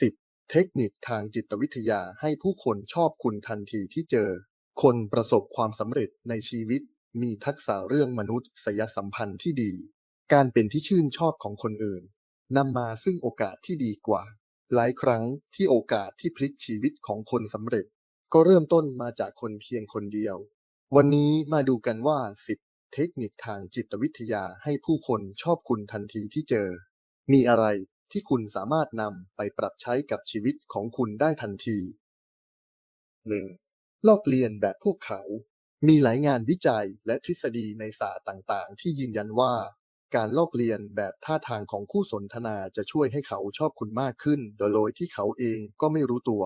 10. เทคนิคทางจิตวิทยาให้ผู้คนชอบคุณทันทีที่เจอ คนประสบความสำเร็จในชีวิต มีทักษะเรื่องมนุษยสัมพันธ์ที่ดี การเป็นที่ชื่นชอบของคนอื่นนำมาซึ่งโอกาสที่ดีกว่า หลายครั้งที่โอกาสที่พลิกชีวิตของคนสำเร็จ ก็เริ่มต้นมาจากคนเพียงคนเดียว วันนี้มาดูกันว่า 10 เทคนิคทางจิตวิทยาให้ผู้คนชอบคุณทันทีที่เจอ มีอะไร ที่คุณสามารถนำไปปรับใช้กับชีวิตของคุณได้ทันที 1. ลอกเลียนแบบพวกเขา มีหลายงานวิจัยและทฤษฎีในศาสตร์ต่างๆ ที่ยืนยันว่า การลอกเลียนแบบท่าทางของคู่สนทนาจะช่วยให้เขาชอบคุณมากขึ้น โดยที่เขาเองก็ไม่รู้ตัว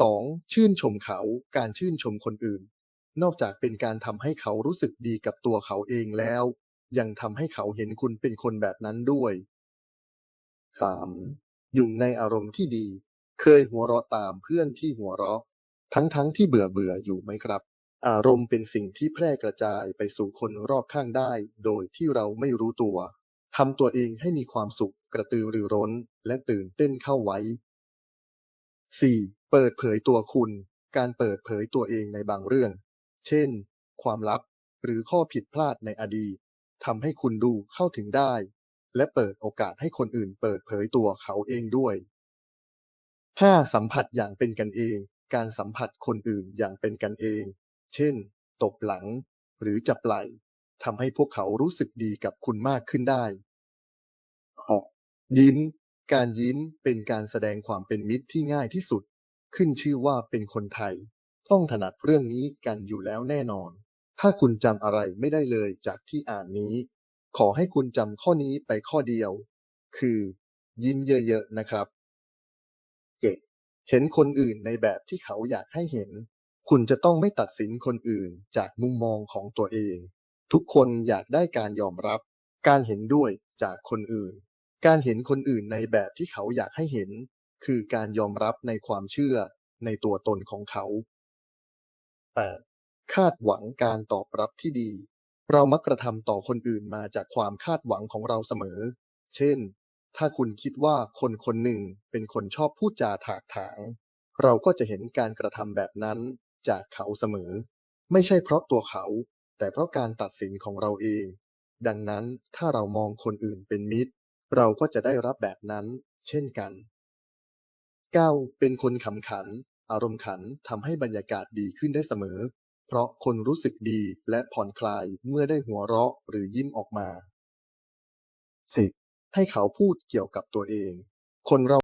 2. ชื่นชมเขา การชื่นชมคนอื่น นอกจากเป็นการทำให้เขารู้สึกดีกับตัวเขาเองแล้ว ยังทำให้เขาเห็นคุณเป็นคนแบบนั้นด้วย 3. อยู่ในอารมณ์ที่ดี เคยหัวเราะตามเพื่อนที่หัวเราะ ทั้งๆทที่เบื่อเบื่ออยู่ไหมครับ อารมณ์เป็นสิ่งที่แพร่กระจายไปสู่คนรอบข้างได้ โดยที่เราไม่รู้ตัวทำตัวเองให้มีความสุขกระตือรือร้น และตื่นเต้นเข้าไว้ 4. เปิดเผยตัวคุณ การเปิดเผยตัวเองในบางเรื่อง เช่น ความลับ หรือข้อผิดพลาดในอดีตทำให้คุณดูเข้าถึงได้ และเปิดโอกาสให้คนอื่นเปิดเผยตัวเขาเองด้วย 5. สัมผัสอย่างเป็นกันเอง การสัมผัสคนอื่นอย่างเป็นกันเอง เช่น ตบหลัง หรือจับไหล่ทำให้พวกเขารู้สึกดีกับคุณมากขึ้นได้ 6. ยิ้ม การยิ้มเป็นการแสดงความเป็นมิตรที่ง่ายที่สุด ขึ้นชื่อว่าเป็นคนไทย ต้องถนัดเรื่องนี้กันอยู่แล้วแน่นอน ถ้าคุณจำอะไรไม่ได้เลยจากที่อ่านนี้ ขอให้คุณจำข้อนี้ไปข้อเดียว คือ ยิ้มเยอะๆนะครับ 7. เห็นคนอื่นในแบบที่เขาอยากให้เห็น คุณจะต้องไม่ตัดสินคนอื่นจากมุมมองของตัวเอง ทุกคนอยากได้การยอมรับ การเห็นด้วยจากคนอื่น การเห็นคนอื่นในแบบที่เขาอยากให้เห็น คือการยอมรับในความเชื่อในตัวตนของเขา 8. คาดหวังการตอบรับที่ดี เรามักกระทำต่อคนอื่นมาจากความคาดหวังของเราเสมอ เช่น ถ้าคุณคิดว่าคนคนหนึ่งเป็นคนชอบพูดจาถากถาง เราก็จะเห็นการกระทำแบบนั้นจากเขาเสมอ ไม่ใช่เพราะตัวเขา แต่เพราะการตัดสินของเราเอง ดังนั้นถ้าเรามองคนอื่นเป็นมิตร เราก็จะได้รับแบบนั้น เช่นกัน 9. เป็นคนขำขัน อารมณ์ขันทำให้บรรยากาศดีขึ้นได้เสมอ เพราะคนรู้สึกดีและผ่อนคลายเมื่อได้หัวเราะหรือยิ้มออกมา 10. ให้เขาพูดเกี่ยวกับตัวเอง คนเรา